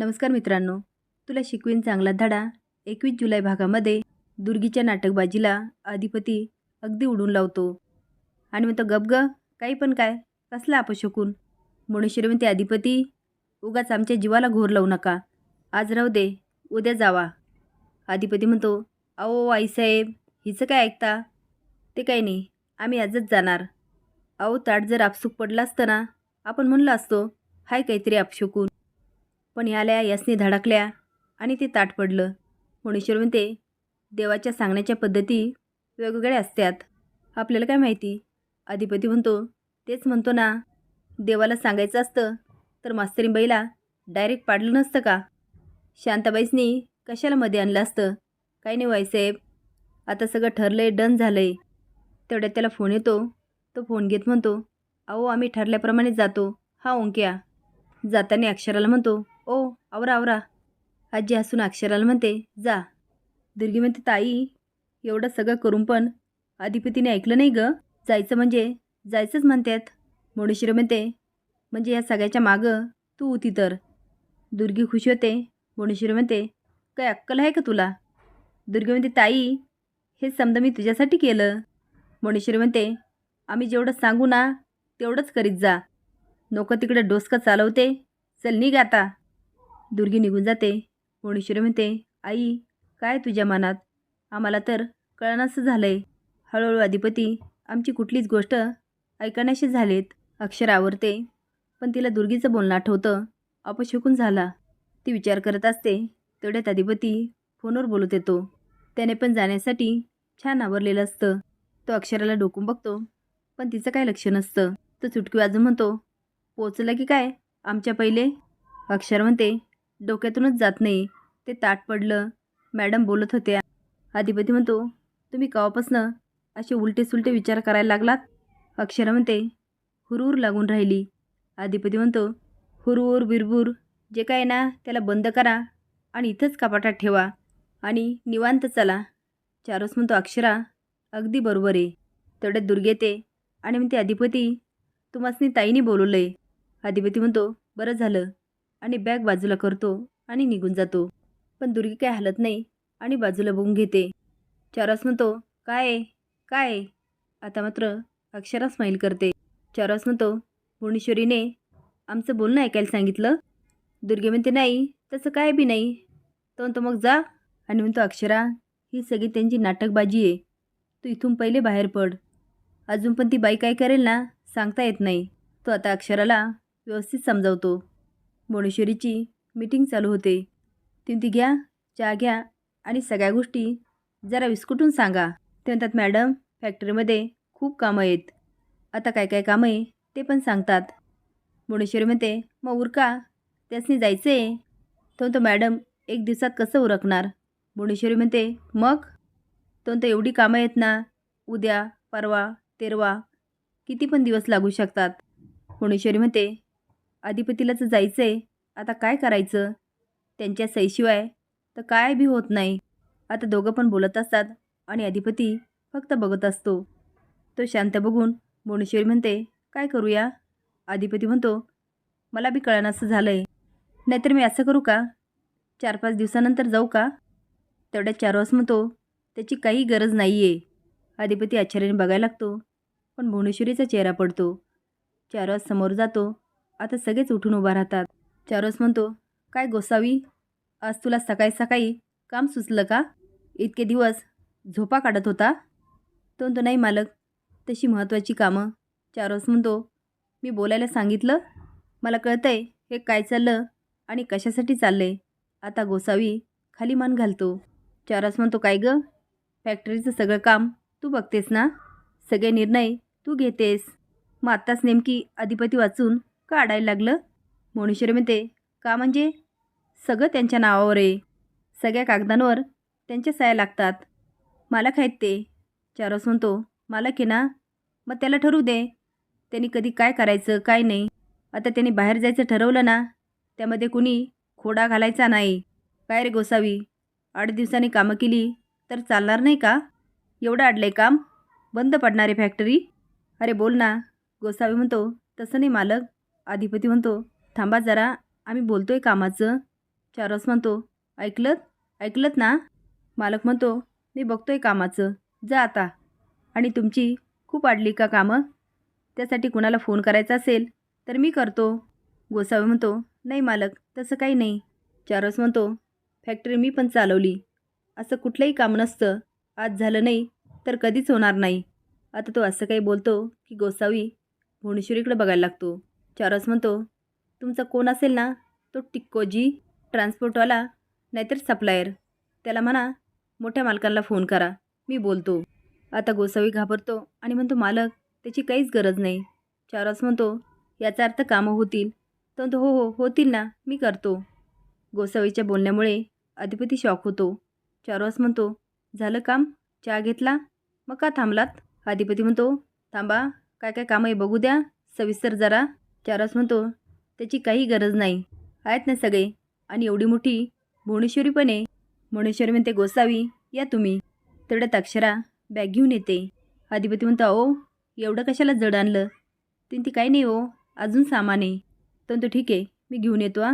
नमस्कार मित्रांनो. तुला शिकवीन चांगला धडा एकवीस जुलै भागामध्ये दुर्गीच्या नाटकबाजीला अधिपती अगदी उडून लावतो. आणि म्हणतो गप ग काही पण काय? कसला अपशकून? म्हणून श्रीमंती अधिपती उगाच आमच्या जीवाला घोर लावू नका. आज राहू दे उद्या जावा. अधिपती म्हणतो अहो आईसाहेब हिचं काय ऐकता? ते काही नाही आम्ही आजच जाणार. अहो ताट जर आपसूक पडला असतं ना आपण म्हणलं असतो हाय काहीतरी अपशकून. पण ह्याल्या यासनी धडकल्या आणि ते ताट पडलं. मुणेश्वर म्हणते देवाच्या सांगण्याच्या पद्धती वेगवेगळ्या असतात आपल्याला काय माहिती? अधिपती म्हणतो तेच म्हणतो ना देवाला सांगायचं असतं तर मास्तरीबाईला डायरेक्ट पाडलं नसतं का? शांताबाईसनी कशाला मध्ये आणलं असतं? काही नाही वाईसाहेब आता सगळं ठरलं आहे डन झालं आहे तेवढ्यात त्याला फोन येतो. तो फोन घेत म्हणतो अहो आम्ही ठरल्याप्रमाणे जातो. हा ओंक्या. जाताना अक्षराला म्हणतो ओ आवरा आवरा. आजी हसून अक्षराला म्हणते जा. दुर्गी म्हणते ताई एवढं सगळं करून पण अधिपतीने ऐकलं नाही ग. जायचं म्हणजे जायचंच म्हणतात. मोडेश्वरी म्हणते म्हणजे या सगळ्याच्या मागं तू होती तर. दुर्गी खुश होते. मोडेश्वरी म्हणते काय अक्कल आहे का तुला? दुर्गी म्हणते ताई हे समजा मी तुझ्यासाठी केलं. मोडेश्वरी म्हणते आम्ही जेवढं सांगू ना तेवढंच करीत जा. नको तिकडे डोसकं चालवते. चल निघ आता. दुर्गी निघून जाते. मोणीश्वरी म्हणते आई काय तुझ्या मनात? आम्हाला तर कळणासं झालं आहे हळूहळू अधिपती आमची कुठलीच गोष्ट ऐकण्याशी झालेत. अक्षर आवरते. पण तिला दुर्गीचं बोलणं आठवतं. अपशकून झाला. ती विचार करत असते. तेवढ्यात अधिपती फोनवर बोलत येतो. त्याने पण जाण्यासाठी छान आवरलेलं असतं. तो अक्षराला डोकून बघतो. पण तिचं काय लक्ष नसतं. तो चुटकी वाजून म्हणतो पोचलं की काय? आमच्या पहिले? अक्षर म्हणते डोक्यातूनच जात नाही. ते ताट पडलं. मॅडम बोलत होत्या. अधिपती म्हणतो तुम्ही कवापासनं असे उलटे सुलटे विचार करायला लागलात? अक्षरा म्हणते हुरहुर लागून राहिली. अधिपती म्हणतो हुरहुर बिरबूर जे काय ना त्याला बंद करा आणि इथंच कपाटात ठेवा आणि निवांत चला. चारोस म्हणतो अक्षरा अगदी बरोबर आहे. तेवढ्यात दुर्ग येते आणि म्हणते अधिपती तुम्हासनी ताईने बोलवलं आहे अधिपती म्हणतो बरं झालं. आणि बॅग बाजूला करतो आणि निघून जातो. पण दुर्गी काय हलत नाही आणि बाजूला बघून घेते. चारस म्हणतो काय आहे? काय आहे?" आता मात्र अक्षरा स्माईल करते. चारस म्हणतो भुवनेश्वरीने आमचं बोलणं ऐकायला सांगितलं. दुर्गे म्हणते नाही तसं काय बी नाही. तो म्हणतो मग जा. आणि म्हणतो अक्षरा ही सगळी त्यांची नाटकबाजी आहे. तू इथून पहिले बाहेर पड. अजून पण ती बाई काय करेल ना सांगता येत नाही. तो आता अक्षराला व्यवस्थित समजावतो. भुवनेश्वरीची मीटिंग चालू होते. ती ती घ्या चहा घ्या आणि सगळ्या गोष्टी जरा विस्कुटून सांगा. ते म्हणतात मॅडम फॅक्टरीमध्ये खूप कामं आहेत. आता काय काय कामं आहे ते पण सांगतात. भुवनेश्वरी म्हणते मग उरका त्यासनी जायचं आहे तो म्हणतो मॅडम एक दिवसात कसं उरकणार? भुवनेश्वरी म्हणते मग? तो म्हणतो एवढी कामं आहेत ना उद्या परवा तेरवा किती पण दिवस लागू शकतात. भुवनेश्वरी म्हणते अधिपतीलाच जायचं आहे आता काय करायचं? त्यांच्या सईशिवाय तर काय बी होत नाही. आता दोघं पण बोलत असतात आणि अधिपती फक्त बघत असतो. तो शांत बघून भुवनेश्वरी म्हणते काय करूया? अधिपती म्हणतो मला बी कळणं झालं आहे नाहीतर मी असं करू का? चार पाच दिवसानंतर जाऊ का? तेवढ्या चारवास म्हणतो त्याची काही गरज नाही आहे अधिपती आश्चर्याने बघायला लागतो पण भुवनेश्वरीचा चेहरा पडतो. चारवास समोर जातो आता सगळेच उठून उभा राहतात. चारोस म्हणतो काय गोसावी आज तुला सकाळी सकाळी काम सुचलं का? इतके दिवस झोपा काढत होता? तो म्हणतो नाही मालक तशी महत्त्वाची कामं. चारोस म्हणतो मी बोलायला सांगितलं? मला कळतंय हे काय चाललं आणि कशासाठी चाललं आहे आता गोसावी खाली मान घालतो. चारस म्हणतो काय गं? फॅक्टरीचं सगळं काम तू बघतेस ना? सगळे निर्णय तू घेतेस. मग आत्ताच नेमकी अधिपती वाचून का अडायला लागलं. मोनेश्वरी म्हणते का म्हणजे? सगळं त्यांच्या नावावर आहे. सगळ्या कागदांवर त्यांच्या साया लागतात. मालक आहेत ते. चारस म्हणतो मालक आहे ना? मग त्याला ठरवू दे. त्यांनी कधी काय करायचं काय नाही. आता त्यांनी बाहेर जायचं ठरवलं ना त्यामध्ये कुणी खोडा घालायचा नाही. काय रे गोसावी? आठ दिवसांनी कामं केली तर चालणार नाही का? एवढं अडलं आहे काम. बंद पडणार आहे फॅक्टरी. अरे बोल ना. गोसावी म्हणतो तसं नाही मालक. अधिपती म्हणतो थांबा जरा आम्ही बोलतो आहे कामाचं. चारस म्हणतो ऐकलत? ऐकलत ना? मालक म्हणतो मी बघतो आहे कामाचं. जा आता. आणि तुमची खूप वाढली का कामं? त्यासाठी कुणाला फोन करायचा असेल तर मी करतो. गोसावी म्हणतो नाही मालक तसं काही नाही. चारस म्हणतो फॅक्टरी मी पण चालवली. असं कुठलंही काम नसतं. आज झालं नाही तर कधीच होणार नाही. आता तो असं काही बोलतो की गोसावी भुवनेश्वरीकडे बघायला लागतो. चारस म्हणतो तुमचा कोण असेल ना तो टिक्कोजी ट्रान्सपोर्टवाला नाहीतर सप्लायर. त्याला म्हणा मोठ्या मालकांना फोन करा मी बोलतो. आता गोसावी घाबरतो आणि म्हणतो मालक त्याची काहीच गरज नाही. चारस म्हणतो याचा अर्थ कामं होतील. तो म्हणतो हो हो होतील ना मी करतो. गोसावीच्या बोलण्यामुळे अधिपती शॉक होतो. चारवास म्हणतो झालं काम? चहा घेतला? मग का थांबलात? अधिपती म्हणतो थांबा काय काय कामं आहे बघू द्या. सविस्तर जरा. चारस म्हणतो त्याची काही गरज नाही. आहेत ना सगळे. आणि एवढी मोठी भुवनेश्वरी पण आहे भुवनेश्वरी म्हणते गोसावी या तुम्ही. तेवढ्यात अक्षरा बॅग घेऊन येते. अधिपती म्हणतो अहो एवढं कशाला जड आणलं? तिने ती काही नाही हो अजून सामान आहे. तर तो ठीक आहे मी घेऊन येतो आ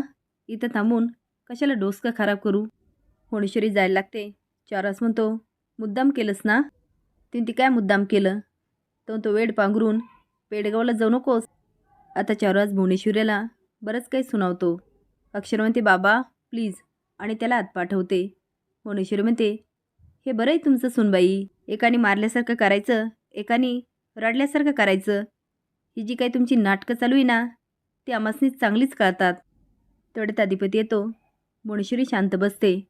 इथं थांबून कशाला डोसका खराब करू? भुवनेश्वरी जायला लागते. चारस म्हणतो मुद्दाम केलंस ना? तिने ती काय मुद्दाम केलं? तर तो वेड पांघरून. पेडगावला जाऊ नकोस. आता चारवास भुवनेश्वरीला बरंच काही सुनावतो. अक्षर म्हणते बाबा प्लीज. आणि त्याला हात पाठवते. भुवनेश्वरी म्हणते हे बरं आहे तुमचं सुनबाई. एकाने मारल्यासारखं करायचं एकाने रडल्यासारखं करायचं. ही जी काही तुमची नाटकं चालू आहे ना ती आमासनी चांगलीच कळतात. तेवढ्यात अधिपती येतो. भुवनेश्वरी शांत बसते.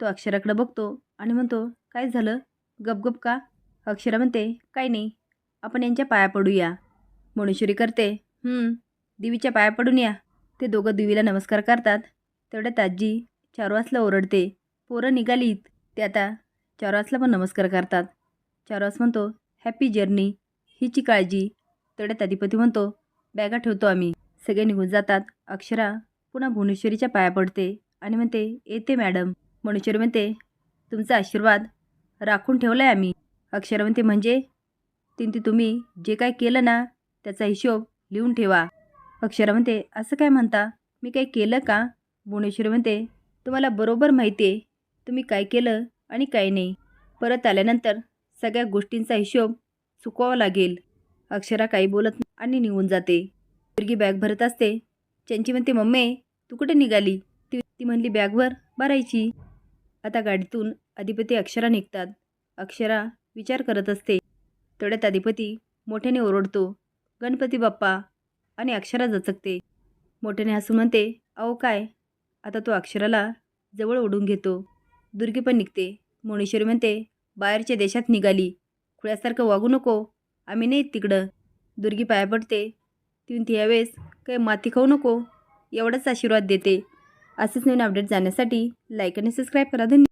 तो अक्षराकडं बघतो आणि म्हणतो काय झालं? गपगप का? अक्षरा म्हणते काय नाही. आपण यांच्या पाया पडूया. भुवनेश्वरी करते देवीच्या पाया पडून या. ते दोघं देवीला नमस्कार करतात. तेवढ्यात आजी चारवासला ओरडते. पोरं निघालीत. ते आता चारवासला पण नमस्कार करतात. चारवास म्हणतो हॅपी जर्नी हिची काळजी. तेवढ्यात अधिपती म्हणतो बॅगा ठेवतो आम्ही. सगळे निघून जातात. अक्षरा पुन्हा भुवनेश्वरीच्या पाया पडते आणि म्हणते येते मॅडम. भुवनेश्वरी म्हणते तुमचा आशीर्वाद राखून ठेवला आहे आम्ही. अक्षरा म्हणते म्हणजे? तिथे तुम्ही जे काय केलं ना त्याचा हिशोब लिहून ठेवा. अक्षरा म्हणते असं काय म्हणता? मी काही केलं का? भुवनेश्वरी म्हणते तुम्हाला बरोबर माहिती आहे. तुम्ही काय केलं आणि काय नाही. परत आल्यानंतर सगळ्या गोष्टींचा हिशोब चुकवावा लागेल. अक्षरा काही बोलत नाही आणि निघून जाते. मुलगी बॅग भरत असते. त्यांची म्हणते मम्मी तू कुठे निघाली? ती ती म्हणली बॅगवर भरायची. आता गाडीतून अधिपती अक्षरा निघतात. अक्षरा विचार करत असते. तेवढ्यात अधिपती मोठ्याने ओरडतो. गणपती बाप्पा आणि अक्षरा जचकते. मोठ्याने हसून म्हणते अहो काय? आता तो अक्षराला जवळ ओढून घेतो. दुर्गी पण निघते. मोनेश्वरी म्हणते बाहेरच्या देशात निघाली. खुळ्यासारखं वागू नको. आम्ही नाही तिकडं. दुर्गी पाया पडते. ती ती यावेळेस काही माती खाऊ नको. एवढाच आशीर्वाद देते. असेच नवीन अपडेट जाण्यासाठी लाईक आणि सबस्क्राईब करा. धन्यवाद.